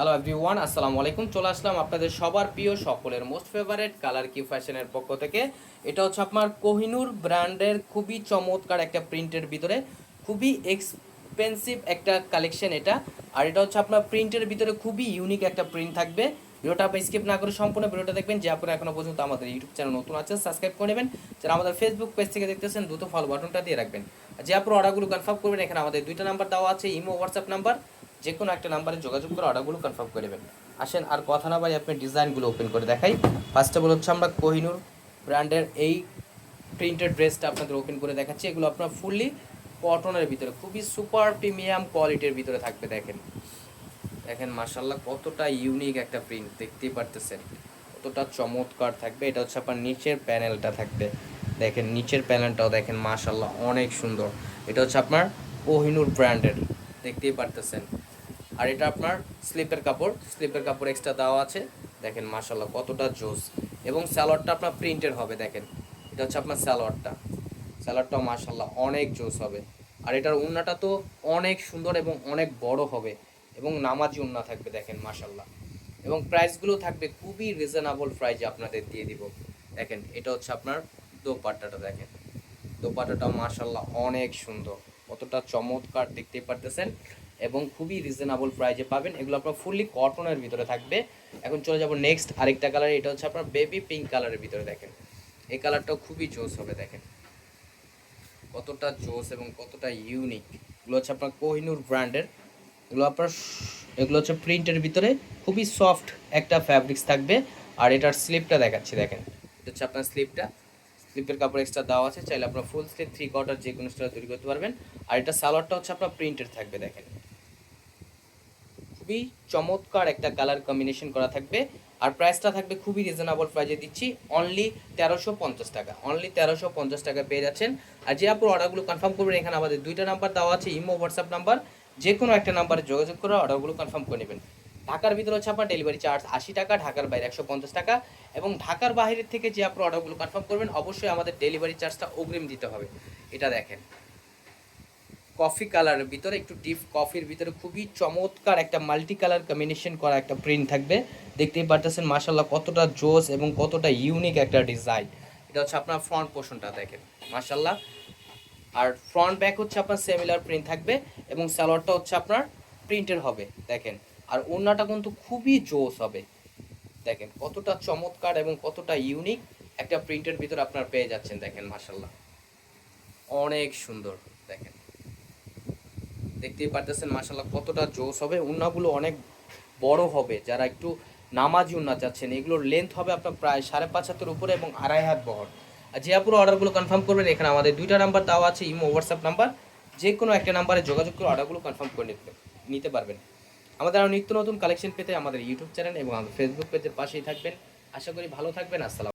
Hello everyone আসসালামু আলাইকুম। চলে আসলাম আপনাদের সবার প্রিয় সকলের মোস্ট ফেভারেট কালার কি ফ্যাশনের পক্ষ থেকে। এটা হচ্ছে আপনার কোহিনুর ব্র্যান্ডের খুবই চমৎকার একটা প্রিন্টের ভিতরে, খুবই এক্সপেন্সিভ একটা কালেকশন এটা। আর এটা হচ্ছে আপনার প্রিন্টের ভিতরে খুবই ইউনিক একটা প্রিন্ট থাকবে। ভিডিওটা আপনি স্কিপ না করে সম্পূর্ণ ভিডিওটা দেখবেন, যে আপনারা এখনও পর্যন্ত আমাদের ইউটিউব চ্যানেল নতুন আছে সাবস্ক্রাইব করে নেবেন। যারা আমাদের ফেসবুক পেজ থেকে দেখতেছেন, দ্রুত ফলো বাটনটা দিয়ে রাখবেন। যে আপনার অর্ডারগুলো কনফার্ম করবেন, এখানে আমাদের দুইটা নাম্বার দেওয়া আছে, ইমো হোয়াটসঅ্যাপ নাম্বার যে কোনো একটা নাম্বারে যোগাযোগ করে অর্ডারগুলো কনফার্ম করে নেবেন। আসেন, আর কথা না বাই আপনি ডিজাইনগুলো ওপেন করে দেখাই। ফার্স্ট অফ অল হচ্ছে আমরা কোহিনুর ব্র্যান্ডের এই প্রিন্টেড ড্রেসটা আপনাদের ওপেন করে দেখাচ্ছি। এগুলো আপনার ফুললি কটনের ভিতরে, খুবই সুপার প্রিমিয়াম কোয়ালিটির ভিতরে থাকবে, দেখেন। দেখেন মাসাল্লাহ কতটা ইউনিক একটা প্রিন্ট দেখতেই পারতেছেন। কতটা চমৎকার থাকবে। এটা হচ্ছে আপনার নিচের প্যানেলটা থাকবে। দেখেন, নিচের প্যানেলটাও দেখেন মাশাল্লাহ অনেক সুন্দর। এটা হচ্ছে আপনার কোহিনুর ব্র্যান্ডের, দেখতেই পারতেছেন। আর এটা আপনার স্লিপের কাপড়। স্লিপের কাপড় এক্সট্রা দেওয়া আছে। দেখেন মাশাল্লাহ কতটা জোস। এবং স্যালোয়ারটা আপনার প্রিন্টের হবে, দেখেন। এটা হচ্ছে আপনার স্যালোয়ারটা স্যালোয়ারটাও মাশাল্লাহ অনেক জোস হবে। আর এটার উন্নাটা তো অনেক সুন্দর এবং অনেক বড় হবে। এবং নামাজি উন্না থাকবে, দেখেন মাশাল্লাহ এবং প্রাইসগুলো থাকবে খুবই রিজনেবল প্রাইজে আপনাদের দিয়ে দিব। দেখেন, এটা হচ্ছে আপনার দোপাট্টাটা, দেখেন। দোপাট্টাটাও মাশাল্লাহ অনেক সুন্দর। কতটা চমৎকার, দেখতেই পারতেছেন? এবং খুবই রিজনেবল প্রাইজে পাবেন। এগুলো আপনার ফুললি কটনের ভিতরে থাকবে। এখন চলে যাব নেক্সট আরেকটা কালার এটা হচ্ছে আপনার বেবি পিঙ্ক কালারের ভিতরে দেখেন। এই কালারটাও খুবই জোস হবে, দেখেন। কতটা জোস এবং কতটা ইউনিক এগুলো হচ্ছে আপনার কোহিনুর ব্র্যান্ডের এগুলো আপনার এগুলো হচ্ছে প্রিন্টের ভিতরে খুবই সফট একটা ফ্যাব্রিক্স থাকবে। আর এটার স্লিপটা দেখাচ্ছি, দেখেন। এটা হচ্ছে আপনার স্লিপটা স্লিপের কাপড় এক্সট্রা দেওয়া আছে। চাইলে আপনার ফুল স্লিপ থ্রি কোয়ার্টার যে কোনো স্টাইল তৈরি করতে পারবেন। আর এটা সালোয়ারটা হচ্ছে আপনার প্রিন্টের থাকবে, দেখেন। খুবই চমৎকার একটা কালার কম্বিনেশন করা থাকবে। আর প্রাইসটা থাকবে খুবই রিজনেবল প্রাইজে দিচ্ছি। অনলি তেরোশো পঞ্চাশ টাকা। অনলি তেরোশো পঞ্চাশ টাকা পেয়ে যাচ্ছেন। আর যে আপনার অর্ডারগুলো কনফার্ম করবেন, এখানে আমাদের দুইটা নাম্বার দেওয়া আছে, ইমো হোয়াটসঅ্যাপ নাম্বার যে কোনো একটা নাম্বারে যোগাযোগ করে অর্ডারগুলো কনফার্ম করে নেবেন। ঢাকার ভিতরে হচ্ছে আপনার ডেলিভারি চার্জ আশি টাকা, ঢাকার বাইরে একশো পঞ্চাশ টাকা। এবং ঢাকার বাইরের থেকে যে আপনার অর্ডারগুলো কনফার্ম করবেন, অবশ্যই আমাদের ডেলিভারি চার্জটা অগ্রিম দিতে হবে। এটা দেখেন। কফি কালারের ভিতরে, একটু ডিপ কফির ভিতরে খুবই চমৎকার একটা মাল্টি কালার কম্বিনেশন করা একটা প্রিন্ট থাকবে। দেখতেই পারতেছেন মাশাল্লাহ কতটা জোস এবং কতটা ইউনিক একটা ডিজাইন এটা হচ্ছে আপনার ফ্রন্ট পোর্শনটা দেখেন মাশাল্লাহ আর ফ্রন্ট ব্যাক হচ্ছে আপনার সেমিলার প্রিন্ট থাকবে এবং সালোয়ারটা হচ্ছে আপনার প্রিন্টের হবে, দেখেন। আর ওড়নাটা কিন্তু খুবই জোস হবে, দেখেন। কতটা চমৎকার এবং কতটা ইউনিক একটা প্রিন্টের ভিতরে আপনার পেয়ে যাচ্ছেন, দেখেন মাশাল্লাহ অনেক সুন্দর, দেখেন। দেখতেই পারতেছেন মাশাল্লাহ কতটা জোস হবে। উন্নাগুলো অনেক বড় হবে, যারা একটু নামাজি উন্না চাচ্ছেন এগুলোর লেন্থ হবে আপনার প্রায় সাড়ে পাঁচ হাতের উপরে এবং আড়াই হাত বহর। আর যে আপুরো অর্ডারগুলো কনফার্ম করবেন, এখানে আমাদের দুইটা নাম্বার দেওয়া আছে, ইমো হোয়াটসঅ্যাপ নাম্বার যে কোনো একটা নাম্বারে যোগাযোগ করে অর্ডারগুলো কনফার্ম করে নিতে নিতে পারবেন। আমাদের আরও নিত্য নতুন কালেকশন পেতে আমাদের ইউটিউব চ্যানেল এবং আমাদের ফেসবুক পেজের পাশেই থাকবেন। আশা করি ভালো থাকবেন, আসসালাম